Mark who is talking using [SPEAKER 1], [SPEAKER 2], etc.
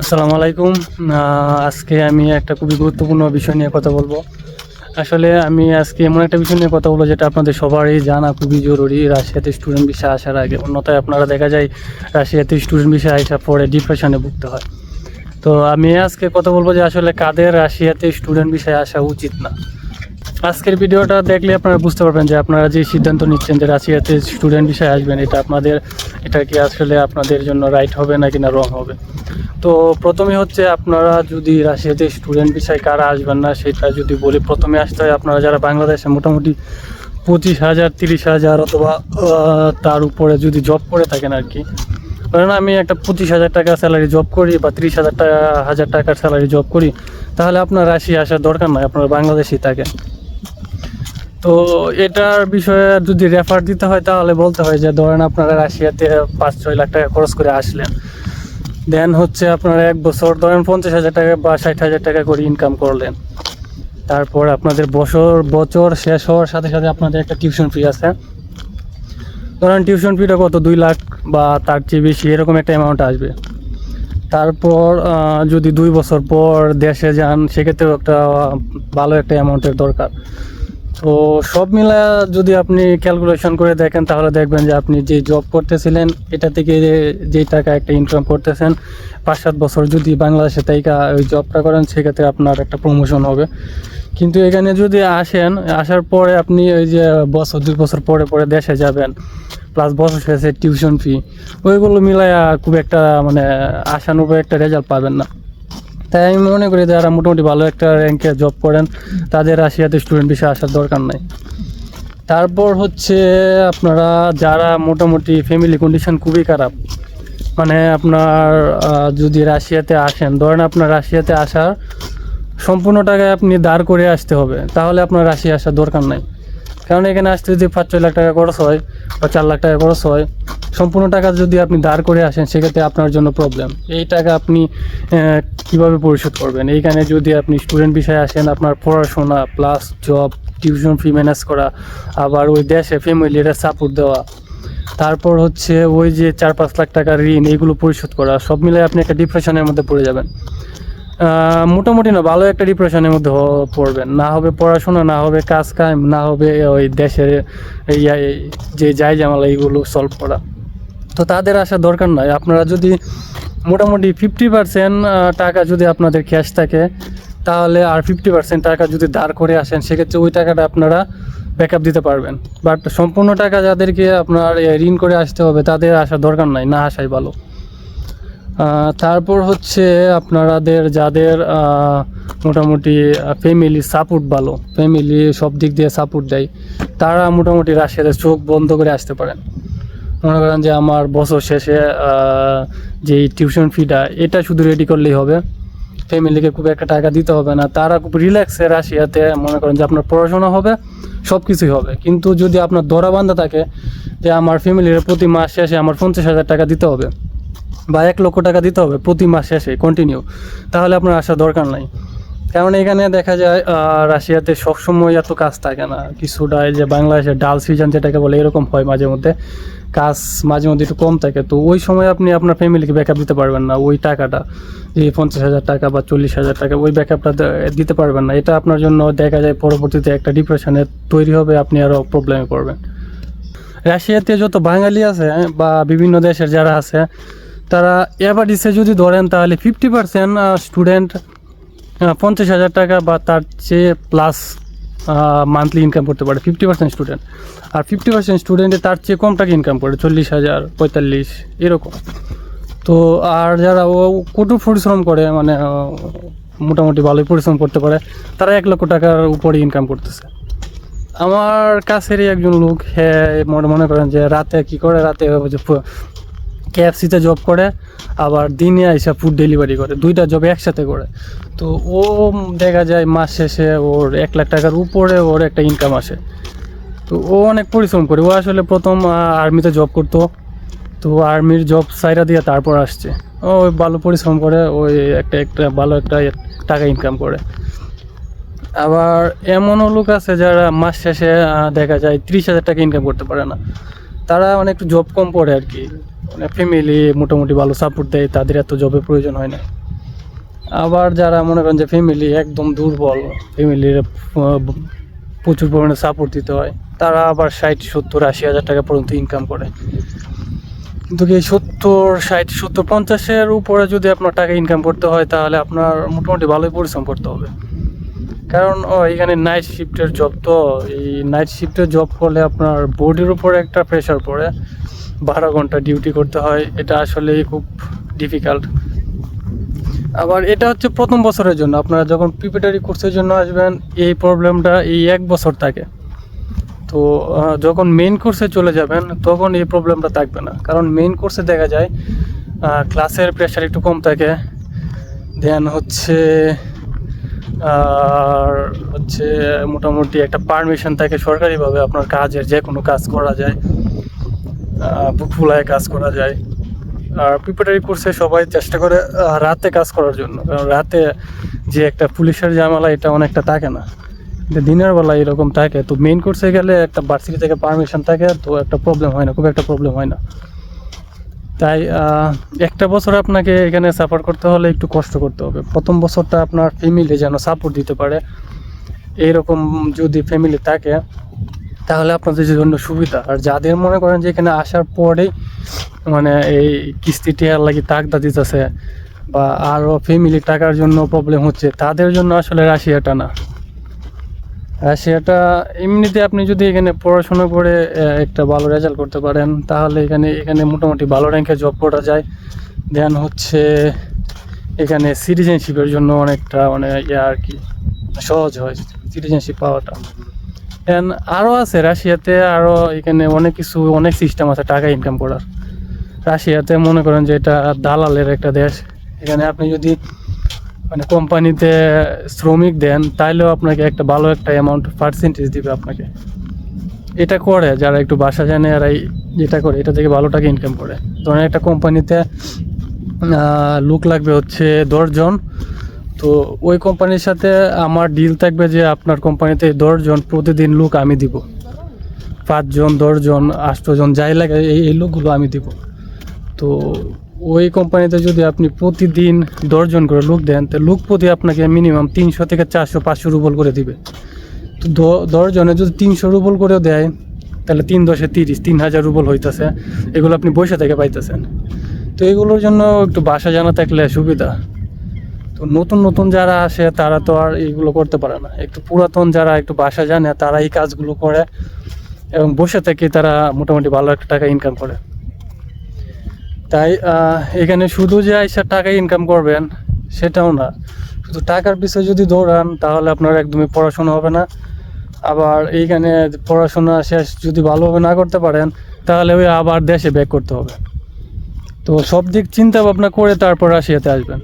[SPEAKER 1] আসসালামু আলাইকুম। আজকে আমি একটা খুবই গুরুত্বপূর্ণ বিষয় নিয়ে কথা বলব। আসলে আমি আজকে এমন একটা বিষয় নিয়ে কথা বলব যেটা আপনাদের সবারই জানা খুবই জরুরি। রাশিয়াতে স্টুডেন্ট বিষয় আসার আগে। অন্যথায় আপনারা দেখা যায় রাশিয়াতে স্টুডেন্ট বিষয় আসা পরে ডিপ্রেশনে ভুগতে হয়। তো আমি আজকে কথা বলব যে আসলে কাদের রাশিয়াতে স্টুডেন্ট বিষয়ে আসা উচিত না। আজকের ভিডিওটা দেখলে আপনারা বুঝতে পারবেন যে আপনারা যে সিদ্ধান্ত নিচ্ছেন যে রাশিয়াতে স্টুডেন্ট বিষয়ে আসবেন, এটা আপনাদের এটা কি আসলে আপনাদের জন্য রাইট হবে না রং হবে? তো প্রথমে হচ্ছে আপনারা যদি রাশিয়াতে স্টুডেন্ট বিষয়ে কারা আসবেন না, সেটা যদি বলি প্রথমে আসতে হয় আপনারা যারা বাংলাদেশে মোটামুটি পঁচিশ হাজার, তিরিশ হাজার অথবা তার উপরে যদি জব করে থাকেন আর কি। ধরেন আমি একটা পঁচিশ হাজার টাকা স্যালারি জব করি বা তিরিশ হাজার টাকা হাজার টাকার স্যালারি জব করি, তাহলে আপনার রাশিয়া আসার দরকার নয় আপনার বাংলাদেশেই থাকেন। তো এটার বিষয়ে যদি রেফার দিতে হয়, তাহলে বলতে হয় যে, ধরেন আপনারা রাশিয়াতে পাঁচ ছয় লাখ টাকা খরচ করে আসলেন। দেন হচ্ছে আপনারা এক বছর, ধরেন পঞ্চাশ হাজার টাকা বা ষাট হাজার টাকা করে ইনকাম করলেন। তারপর আপনাদের বছর বছর শেষ হওয়ার সাথে সাথে আপনাদের একটা টিউশন ফি আছে। ধরেন টিউশন ফিটা কত? দুই লাখ বা তার চেয়ে বেশি, এরকম একটা অ্যামাউন্ট আসবে। তারপর যদি দুই বছর পর দেশে যান, সেক্ষেত্রেও একটা ভালো একটা অ্যামাউন্টের দরকার। তো সব মিলা যদি আপনি ক্যালকুলেশন করে দেখেন, তাহলে দেখবেন যে আপনি যে জব করতেছিলেন, এটা থেকে যে- টাকা একটা ইনকাম করতেছেন, পাঁচ সাত বছর যদি বাংলাদেশে তাইকা ওই জবটা করেন, সেক্ষেত্রে আপনার একটা প্রমোশন হবে। কিন্তু এখানে যদি আসেন, আসার পরে আপনি ওই যে বছর, দুই বছর পরে পরে দেশে যাবেন প্লাস বছর শেষে টিউশন ফি ওইগুলো মিলাইয়া খুব একটা মানে আশানুরূপ একটা রেজাল্ট পাবেন না। তাই আমি মনে করি যারা মোটামুটি ভালো একটা র্যাঙ্কে জব করেন, তাদের রাশিয়াতে স্টুডেন্ট বিষয়ে আসার দরকার নাই। তারপর হচ্ছে আপনারা যারা মোটামুটি ফ্যামিলি কন্ডিশন খুবই খারাপ মানে আপনার যদি রাশিয়াতে আসেন, ধরেন আপনার রাশিয়াতে আসার সম্পূর্ণ টাকায় আপনি দাঁড় করে আসতে হবে, তাহলে আপনার রাশিয়া আসার দরকার নাই। কারণ এখানে আসতে যদি পাঁচ ছয় লাখ টাকা খরচ হয় বা চার লাখ টাকা খরচ হয় সম্পূর্ণ টাকা যদি আপনি দাঁড় করে আসেন, সেক্ষেত্রে আপনার জন্য প্রবলেম এই টাকা আপনি কীভাবে পরিশোধ করবেন? এইখানে যদি আপনি স্টুডেন্ট বিষয়ে আসেন, আপনার পড়াশোনা plus job tuition fee manage করা, আবার ওই দেশে ফ্যামিলিরা সাপোর্ট দেওয়া, তারপর হচ্ছে ওই যে চার পাঁচ লাখ টাকার ঋণ এইগুলো পরিশোধ করা, সব মিলে আপনি একটা ডিপ্রেশনের মধ্যে পড়ে যাবেন। মোটামুটি না, ভালো একটা ডিপ্রেশনের মধ্যে পড়বেন। না হবে পড়াশোনা, না হবে কাজ কাম, না হবে ওই দেশের যে যাই জামালা এইগুলো সলভ করা। তো তাদের আসা দরকার নয় আপনারা যদি মোটামুটি ফিফটি পার্সেন্ট টাকা যদি আপনাদের ক্যাশ থাকে, তাহলে আর ফিফটি পার্সেন্ট টাকা যদি দাঁড় করে আসেন, সেক্ষেত্রে ওই টাকাটা আপনারা ব্যাকআপ দিতে পারবেন। বাট সম্পূর্ণ টাকা যাদেরকে আপনার ঋণ করে আসতে হবে, তাদের আসার দরকার নাই, না আসাই ভালো। তারপর হচ্ছে আপনাদের যাদের মোটামুটি ফ্যামিলি সাপোর্ট ভালো ফ্যামিলি সব দিক দিয়ে সাপোর্ট দেয়, তারা মোটামুটি রাশিয়াতে চোখ বন্ধ করে আসতে পারেন। মনে করেন যে আমার বছর শেষে যে টিউশন ফিটা এটা শুধু রেডি করলেই হবে। ফ্যামিলিকে খুব একটা টাকা দিতে হবে না। তারা খুব রিল্যাক্সে রাশিয়াতে মনে করেন যে আপনার পড়াশোনা হবে সব কিছুই হবে। কিন্তু যদি আপনার দরা বান্ধা থাকে, যে আমার ফ্যামিলির প্রতি মাস শেষে আমার পঞ্চাশ হাজার টাকা দিতে হবে, বা এক লক্ষ টাকা দিতে হবে প্রতি মাস শেষে কন্টিনিউ তাহলে আপনার আসার দরকার নাই। কারণ এখানে দেখা যায় রাশিয়াতে সবসময় এত কাজ থাকে না। কিছুটা এই যে বাংলাদেশের ডাল সিজন যেটাকে বলে, এরকম হয় মাঝে মধ্যে কাজ মাঝে মধ্যে একটু কম থাকে, তো ওই সময় আপনি আপনার ফ্যামিলিকে ব্যাকআপ দিতে পারবেন না। ওই টাকাটা, যে পঞ্চাশ হাজার টাকা বা চল্লিশ হাজার টাকা, ওই ব্যাকআপটা দিতে পারবেন না। এটা আপনার জন্য দেখা যায় পরবর্তীতে একটা ডিপ্রেশনে তৈরি হবে, আপনি আরও প্রবলেমে পড়বেন। রাশিয়াতে যত বাঙালি আছে বা বিভিন্ন দেশের যারা আছে, তারা এভারেজে যদি ধরেন, তাহলে ফিফটি পার্সেন্ট স্টুডেন্ট পঞ্চাশ হাজার টাকা বা তার চেয়ে প্লাস মান্থলি ইনকাম করতে পারে ফিফটি পার্সেন্ট স্টুডেন্ট আর ফিফটি পার্সেন্ট স্টুডেন্টে তার চেয়ে কম টাকা ইনকাম করে, চল্লিশ হাজার, পঁয়তাল্লিশ, এরকম। তো আর যারা ও কঠোর পরিশ্রম করে মানে মোটামুটি ভালোই পরিশ্রম করতে পারে, তারা এক লক্ষ টাকার উপরে ইনকাম করতেছে। আমার কাছেরই একজন লোক হ্যাঁ মনে মনে করেন যে রাতে কি করে, রাতে কেএফসিতে জব করে, আবার দিনে আইসা ফুড ডেলিভারি করে, দুইটা জব একসাথে করে। তো ও দেখা যায় মাস শেষে ওর এক লাখ টাকার উপরে ওর একটা ইনকাম আসে। তো ও অনেক পরিশ্রম করে, ও আসলে প্রথম আর্মিতে জব করতো। তো আর্মির জব সাইরা দিয়ে তারপর আসছে। ও ভালো পরিশ্রম করে ওই একটা একটা ভালো একটা টাকা ইনকাম করে। আবার এমনও লোক আছে যারা মাস শেষে দেখা যায় ত্রিশ হাজার টাকা ইনকাম করতে পারে না। তারা অনেক জব কম পড়ে আর কি। মানে ফ্যামিলি মোটামুটি ভালো সাপোর্ট দেয়, তাদের এত জবের প্রয়োজন হয় না। আবার যারা মনে করেন যে ফ্যামিলি একদম দুর্বল ফ্যামিলির প্রচুর পরিমাণে সাপোর্ট দিতে হয়, তারা আবার ষাট, সত্তর, আশি হাজার টাকা পর্যন্ত ইনকাম করে। কিন্তু এই সত্তর, ষাট, সত্তর, পঞ্চাশের উপরে যদি আপনার টাকা ইনকাম করতে হয়, তাহলে আপনার মোটামুটি ভালোই পরিশ্রম করতে হবে। কারণ এখানে নাইট শিফটের জব তো, এই নাইট শিফটের জব করলে আপনার বডির উপরে একটা প্রেশার পড়ে বারো ঘণ্টা ডিউটি করতে হয়, এটা আসলে খুব ডিফিকাল্ট আবার এটা হচ্ছে প্রথম বছরের জন্য, আপনারা যখন প্রিপারেটরি কোর্সের জন্য আসবেন, এই প্রবলেমটা এই এক বছর থাকে। তো যখন মেইন কোর্সে চলে যাবেন, তখন এই প্রবলেমটা থাকবে না। কারণ মেইন কোর্সে দেখা যায় ক্লাসের প্রেশার একটু কম থাকে। দেন হচ্ছে, আর হচ্ছে মোটামুটি একটা পারমিশন থাকে সরকারিভাবে আপনার কাজের যে কোনো কাজ করা যায়। ফুলায় কাজ করা যায়। আর প্রিপারেটারি কোর্সে সবাই চেষ্টা করে রাতে কাজ করার জন্য। কারণ রাতে যে একটা পুলিশের জামালা এটা অনেকটা থাকে না। কিন্তু দিনের বেলা এরকম থাকে। তো মেইন কোর্সে গেলে একটা ভার্সিটি থেকে পারমিশন থাকে, তো একটা প্রবলেম হয় না, খুব একটা প্রবলেম হয় না। তাই একটা বছর আপনাকে এখানে সাপোর্ট করতে হলে একটু কষ্ট করতে হবে। প্রথম বছরটা আপনার ফ্যামিলি যেন সাপোর্ট দিতে পারে। এইরকম যদি ফ্যামিলি থাকে তাহলে আপনাদের জন্য সুবিধা। আর যাদের মনে করেন যে এখানে আসার পরেই মানে এই কিস্তি টিয়ার লাগি তাকদা দিতেছে বা আরও ফ্যামিলি টাকার জন্য প্রবলেম হচ্ছে, তাদের জন্য আসলে রাশিয়াটা না। রাশিয়াটা এমনিতে আপনি যদি এখানে পড়াশোনা করে একটা ভালো রেজাল্ট করতে পারেন, তাহলে এখানে এখানে মোটামুটি ভালো র্যাঙ্কে জব করা যায়। দেন হচ্ছে এখানে সিটিজেনশিপের জন্য অনেকটা মানে ইয়ে আর কি, সহজ হয়। সিটিজেনশিপ পাওয়াটা। আরও আছে, রাশিয়াতে আরও এখানে অনেক কিছু, অনেক সিস্টেম আছে টাকা ইনকাম করার। রাশিয়াতে মনে করেন যে এটা দালালের একটা দেশ। এখানে আপনি যদি মানে কোম্পানিতে শ্রমিক দেন, তাইলেও আপনাকে একটা ভালো একটা অ্যামাউন্ট পার্সেন্টেজ দিবে আপনাকে। এটা করে, যারা একটু বাসা জানে আর যেটা করে, এটা থেকে ভালো টাকা ইনকাম করে। ধরেন একটা কোম্পানিতে লুক লাগবে হচ্ছে দশজন তো ওই কোম্পানির সাথে আমার ডিল থাকবে যে আপনার কোম্পানিতে দশজন প্রতিদিন লুক আমি দিব। পাঁচজন, দশজন আটজন যাই লাগে এই এই লুকগুলো আমি দিব। তো ওই কোম্পানিতে যদি আপনি প্রতিদিন দশজন করে লোক দেন, তো লোক প্রতি আপনাকে মিনিমাম তিনশো থেকে চারশো, পাঁচশো রুবল করে দিবে। তো দশজনে যদি তিনশো রুবল করেও দেয়, তাহলে তিন দশে তিরিশ, তিন হাজার রুবল হইতেছে। এগুলো আপনি বসে থেকে পাইতেছেন। তো এগুলোর জন্য একটু বাসা জানা থাকলে সুবিধা। তো নতুন নতুন যারা আসে, তারা তো আর এইগুলো করতে পারে না। একটু পুরাতন যারা একটু বাসা জানে, তারা এই কাজগুলো করে এবং বসে থেকে তারা মোটামুটি ভালো একটা টাকা ইনকাম করে। তাই এখানে শুধু যে আইসা টাকা ইনকাম করবেন, সেটাও না। শুধু টাকার পিছনে যদি দৌড়ান, তাহলে আপনার একদমই পড়াশোনা হবে না। আবার এইখানে পড়াশোনা শেষ যদি ভালোভাবে না করতে পারেন, তাহলে ওই আবার দেশে ব্যাক করতে হবে। তো সব দিক চিন্তা ভাবনা করে তারপর রাশিয়াতে আসবেন।